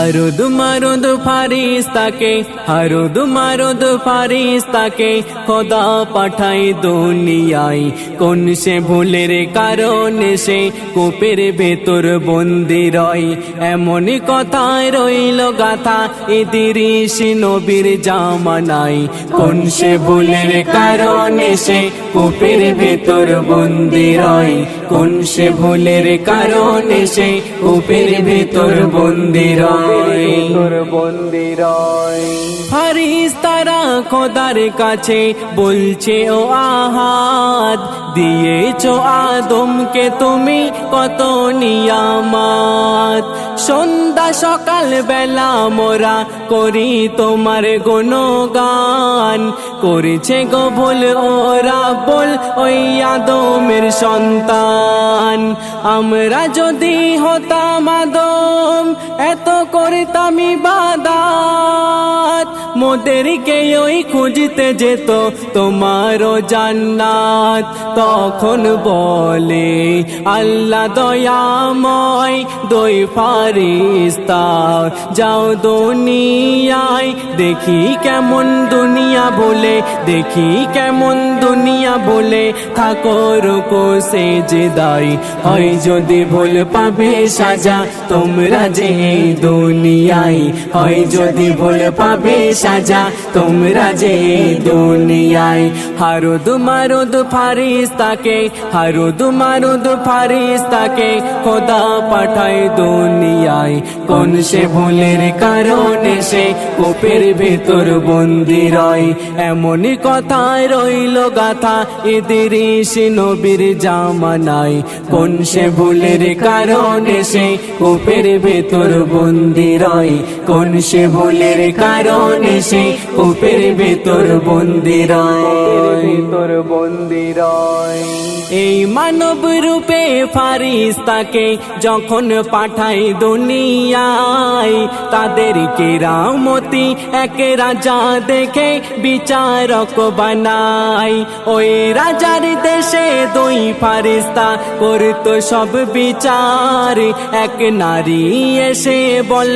হারুদ মারুদ ফারিস তাকে হারুদ মারুদ ফারিস তাকে খোদা পাঠাই দুনিয়ায় কোন সে ভুলের কারণে সে কূপের ভেতর বন্দি রয় এমনই কথায় রইল গাথা ইদিরিস নবীর জামানাই কোন সে ভুলের কারণে সে কূপের ভেতর বন্দি রয় কোন সে ভুলের কারণে সে কূপের ভেতর বন্দি রয় তারা খোদার কাছে বলছে ও আহাদ দিয়েছ আদমকে তুমি কত নিয়ামাত। সন্ধ্যা সকাল বেলা মোরা করি তোমার গুণগান। করেছে গো ভুল ওরা বল ওই আদমের সন্তান। আমরা যদি হতাম আদম এত করতাম ইবাদাত মোদেরকে ওই খুঁজতে যেত, তোমারও জান্নাত। তখন বলে, আল্লাহ দয়াময়, দই ফারিস্তা। যাও দুনিয়ায়, দেখি কেমন দুনিয়া বলে, দেখি কেমন দুনিয়া বলে। ঠাকুর কোসে যে দায় হয় যদি ভুল পাবে সাজা, তোমরা যে এই দুনিয়ায় হয় যদি ভুল পাবে সাজা, তোমরা যে দুনিয়ায়। হারুদ মারুদ ফারিস তাকে হারুদ মারুদ ফারিস তাকে খোদা পাঠায় দুনিয়ায়। কোন সে ভুলের কারণে সে কোপের ভেতর বন্দি রয়। এমনই কথায় রইল গাথা ইদিরিস নবীর জামানায়। কোন সে ভুলের কারণে সে কোপের ভেতর বন্দি রয় কোন সে ভুলের কারণে? সে কোপের ভেতর বন্দি রয় ভেতর বন্দি রয় এই মানব রূপে ফারিস তাকে যখন পাঠাই দুনিয়ায় তাদের কেরামতি এক রাজা দেখে বিচারক বানাই ওই রাজার দেশে দুই ফারিস্তা করতো সব বিচার। এক নারী এসে বলে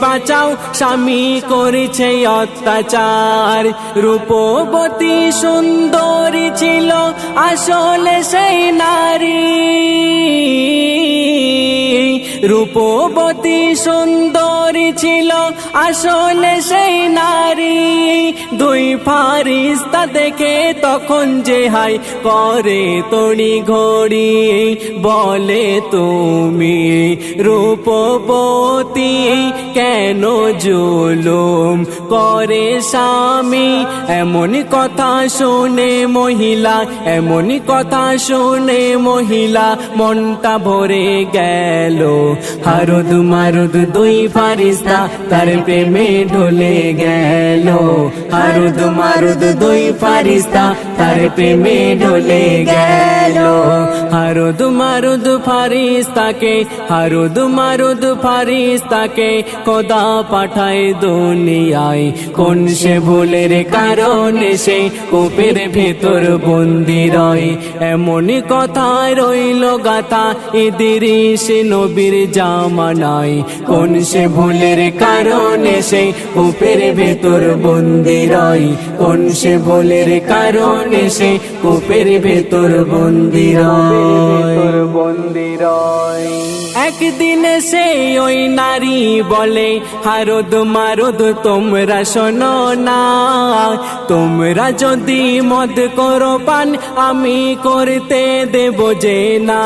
বাঁচাও স্বামী করেছে অত্যাচার। রূপবতী সুন্দরী ছিল আসলে সেই নারী। রূপবতী সুন্দরী ছিল আসলে সেই নারী। দুই ফারিস্তা দেখে তখন যে হাই করে তড়ি ঘড়ি। বলে, তুমি রূপবতী, কেন জুলুম করে স্বামী? এমন কথা শুনে মহিলা, এমন কথা শুনে মহিলা, মনটা ভরে গেল। হারুদ মারুদ দুই ফারিস্তা তার প্রেমে ঢলে গেল। হারুদ মারুদ দুই ফারিস্তা, তার প্রেমে ঢলে গেল। হারুদ মারুদ ফারিস্তাকে, হারুদ মারুদ ফারিস্তাকে খোদা পাঠায় দুনিয়ায়। কোন সে ভুলের কারণে, সে কূপের ভেতর বন্দি রয়। এমনই কথায় রইল গাথা, ইদিরিস নবীর জামানায়। কোন সে ভুলের কারণে সেই কূপের ভেতর বন্দি রয়। কোন সে ভুলের কারণে সেই কূপের ভেতর বন্দি রয়? বন্দি রয়। একদিন সে ওই নারী বলে, হারদ মারদ, তোমরা শোনো না। তোমরা যদি মদ করো পান, আমি করতে দেব যে না।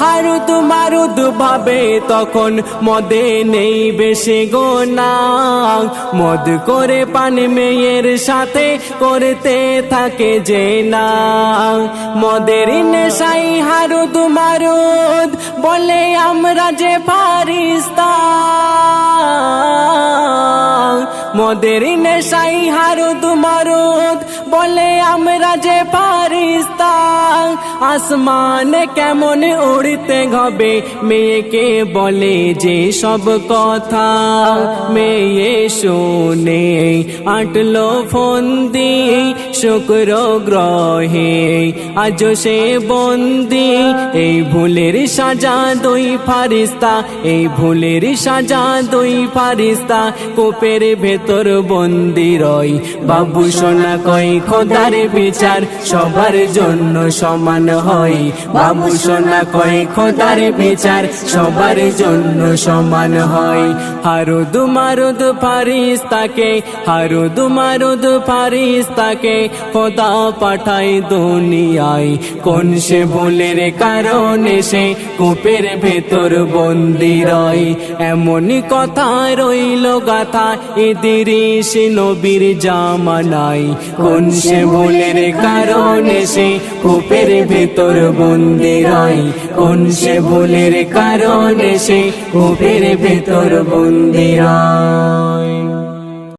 হারুদ মারুদ ভাবে, তখন মদে নেই বেশি গোনা মদ করে পান মেয়ের সাথে, করতে থাকে যে না। মদের নেশাই হারুদ মারুদ বলে আমরা যে ফারিস্তা মদের নেশাই হারুদ মারুদ, বলে আমরা যে ফারিস্তা আসমান কেমন উড়তে হবে মেয়েকে বলে যে সব কথা। মেয়ে শুনে আটলো ফোন দিয়ে শুক্র গ্রহে, আজ সে বন্দি, এই ভুলের সাজা দুই ফারিস্তা, এই ভুলের সাজা দুই ফারিস্তা, কোপের ভেতর বন্দি রয় বাবু সোনা কই খোদার বিচার, সবার জন্য সমান হয় বাবু সোনা কই খোদার বিচার, সবার জন্য সমান হয় হারুদ মারুদ ফারিস্তাকে, হারুদ মারুদ ফারিস্তাকে খোদা পাঠায় দুনিয়ায়। কোন সে ভুলের কারণে সে কূপের ভেতর বন্দি রয়। এমনই কথা রইল গাথা ইদিরিস নবীর জামানাই কোন সে ভুলের কারণে সে কূপের ভেতর বন্দি রয়। কোন সে ভুলের কারণে সে কূপের ভেতর বন্দি রয়।